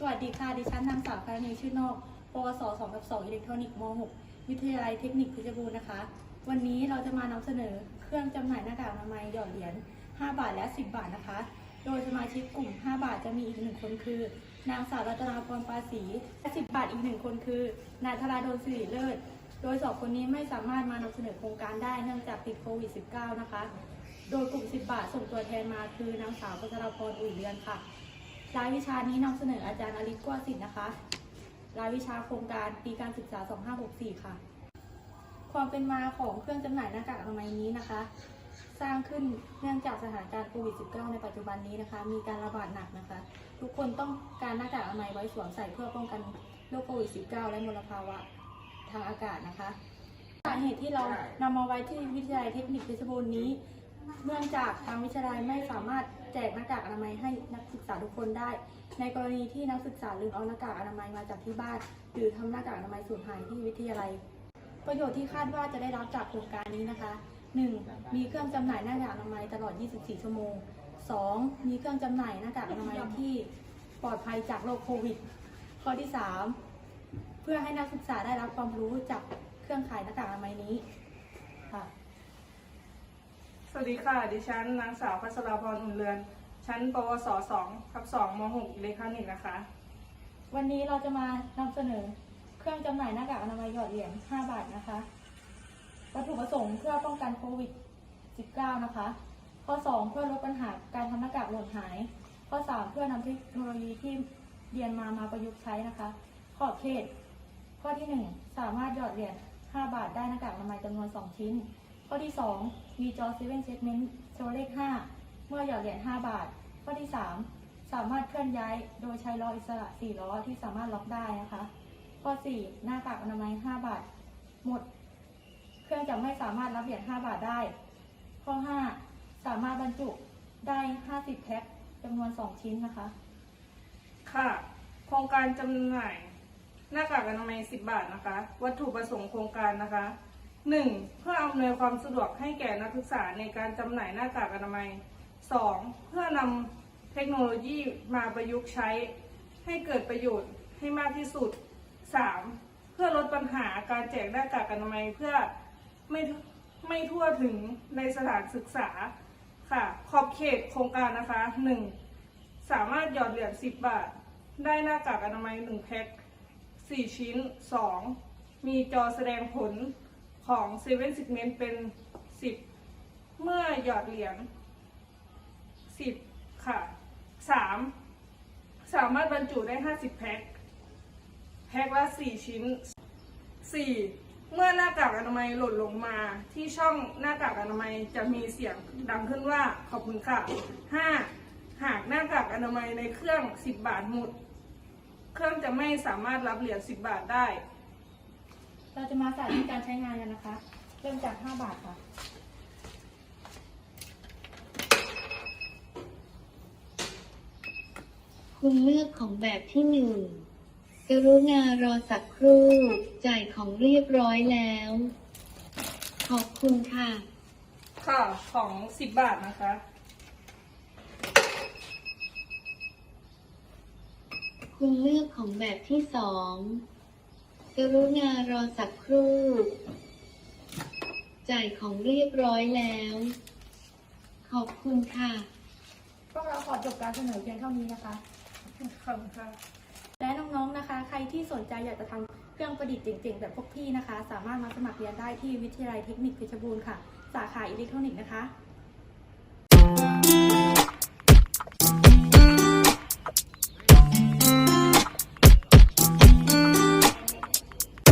สวัสดีค่ะ ดิฉันนางสาวคารณีชื่อนอกปวส2กับ2อิเล็กทรอนิกส์ม .6 วิทยาลัยเทคนิคเพชรบูรณ์นะคะ วันนี้เราจะมานำเสนอเครื่องจำหน่ายหน้ากากอนามัยหยอดเหรียญ 5 บาทและ 10 บาทนะคะ โดยสมาชิกกลุ่ม 5 บาทจะมีอีกหนึ่งคนคือ นางสาวรัตนาพรปาศีและ10 บาทอีกหนึ่งคนคือนายธราดลสิริเลิศ โดยสองคนนี้ไม่สามารถมานำเสนอโครงการได้เนื่องจากติดโควิด -19 นะคะ โดยกลุ่ม 10 บาทส่งตัวแทนมาคือนางสาวพัชรพรอุ่ยเรือนค่ะ รายวิชานี้นำเสนออาจารย์อลิศกัวสิทธิ์นะคะ รายวิชาโครงการปีการศึกษา 2564 ค่ะ ความเป็นมาของเครื่องจำหน่ายหน้ากากอนามัยนี้นะคะ สร้างขึ้นเนื่องจากสถานการณ์โควิด -19 ในปัจจุบันนี้นะคะ มีการระบาดหนักนะคะ ทุกคนต้องการหน้ากากอนามัยไว้สวมใส่เพื่อป้องกันโรคโควิด -19 และมลภาวะทางอากาศนะคะ สาเหตุที่เรานำมาไว้ที่วิทยาลัยเทคนิคเพชรบูรณ์นี้ เนื่องจากทางวิทยาลัยไม่สามารถแจกหน้ากากอนามัยให้นักศึกษาทุกคนได้ ในกรณีที่นักศึกษาลืมเอาหน้ากากอนามัยมาจากที่บ้าน หรือทำหน้ากากอนามัยสูญหายที่วิทยาลัย ประโยชน์ที่คาดว่าจะได้รับจากโครงการนี้นะคะ 1. มีเครื่องจำหน่ายหน้ากากอนามัยตลอด 24 ชั่วโมง 2. มีเครื่องจำหน่ายหน้ากากอนามัยที่ปลอดภัยจากโรคโควิด ข้อที่ 3 เพื่อให้นักศึกษาได้รับความรู้จากเครื่องขายหน้ากากอนามัยนี้ค่ะ วัสดีค่ะ ดิฉันนางสาวพัชราพรอุ่นเรือน ชั้น ปวส 2ทับ2ม6อิเล็กทรอนิกส์นะคะ วันนี้เราจะมานำเสนอเครื่องจำหน่ายหน้ากากอนามัยหยอดเหรียญ 5 บาทนะคะ วัตถุประสงค์เพื่อป้องกันโควิด -19 นะคะ ข้อ 2 เพื่อลดปัญหาการทำหน้ากากหล่นหาย ข้อ 3 เพื่อนำเทคโนโลยีที่เรียนมามาประยุกต์ใช้นะคะ ขอบเขต ข้อที่ 1 สามารถหยอดเหรียญ 5 บาทได้หน้ากากอนามัยจำนวน 2 ชิ้น ข้อที่ 2 มีจอ 7 segment โชว์เลข 5 เมื่อหยอดเหรียญ5บาท ข้อที่ 3 สามารถเคลื่อนย้ายโดยใช้ล้ออิสระ 4 ล้อที่สามารถล็อกได้นะคะ ข้อ 4 หน้ากากอนามัย 5 บาท หมด เครื่องจะไม่สามารถรับเหรียญ5บาทได้ ข้อ 5 สามารถบรรจุได้ 50 แพ็คจำนวน 2 ชิ้นนะคะ ค่ะ โครงการจำหน่ายหน้ากากอนามัย 10 บาทนะคะ วัตถุประสงค์โครงการนะคะ 1. เพื่ออำนวยความสะดวกให้แก่นักศึกษาในการจำหน่ายหน้ากากอนามัย 2. เพื่อนำเทคโนโลยีมาประยุกต์ใช้ ให้เกิดประโยชน์ให้มากที่สุด 3. เพื่อลดปัญหาการแจกหน้ากากอนามัยเพื่อไม่ไม่ทั่วถึงในสถานศึกษาค่ะ ขอบเขตโครงการนะคะ 1. สามารถหยอดเหรียญ10 บาท ได้หน้ากากอนามัย 1 แพ็ค 4 ชิ้น 2. มีจอแสดงผล ของ7 Segment เป็น10เมื่อหยอดเหรียญ10ค่ะ 3. สามารถบรรจุได้50แพ็คแพ็คละ4ชิ้น 4. เมื่อหน้ากากอนามัยหล่นลงมาที่ช่องหน้ากากอนามัยจะมีเสียงดังขึ้นว่าขอบคุณค่ะ 5. หากหน้ากากอนามัยในเครื่อง 10 บาทหมด เครื่องจะไม่สามารถรับเหรียญ10 บาทได้ เราจะมาสาธิตการใช้งานกันนะคะ เริ่มจาก 5 บาทค่ะ คุณเลือกของแบบที่หนึ่งกรุณารอสักครู่ จ่ายของเรียบร้อยแล้ว ขอบคุณค่ะ ค่ะ ของ10บาทนะคะ คุณเลือกของแบบที่สอง กรุณารอสักครู่ จ่ายของเรียบร้อยแล้ว ขอบคุณค่ะ พวกเราขอจบการเสนอเพียงเท่านี้นะคะ ขอบคุณค่ะ และน้องๆนะคะ ใครที่สนใจอยากจะทำเครื่องประดิษฐ์เจ๋งๆแบบพวกพี่นะคะ สามารถมาสมัครเรียนได้ที่วิทยาลัยเทคนิคเพชรบูรณ์ค่ะ สาขาอิเล็กทรอนิกส์นะคะ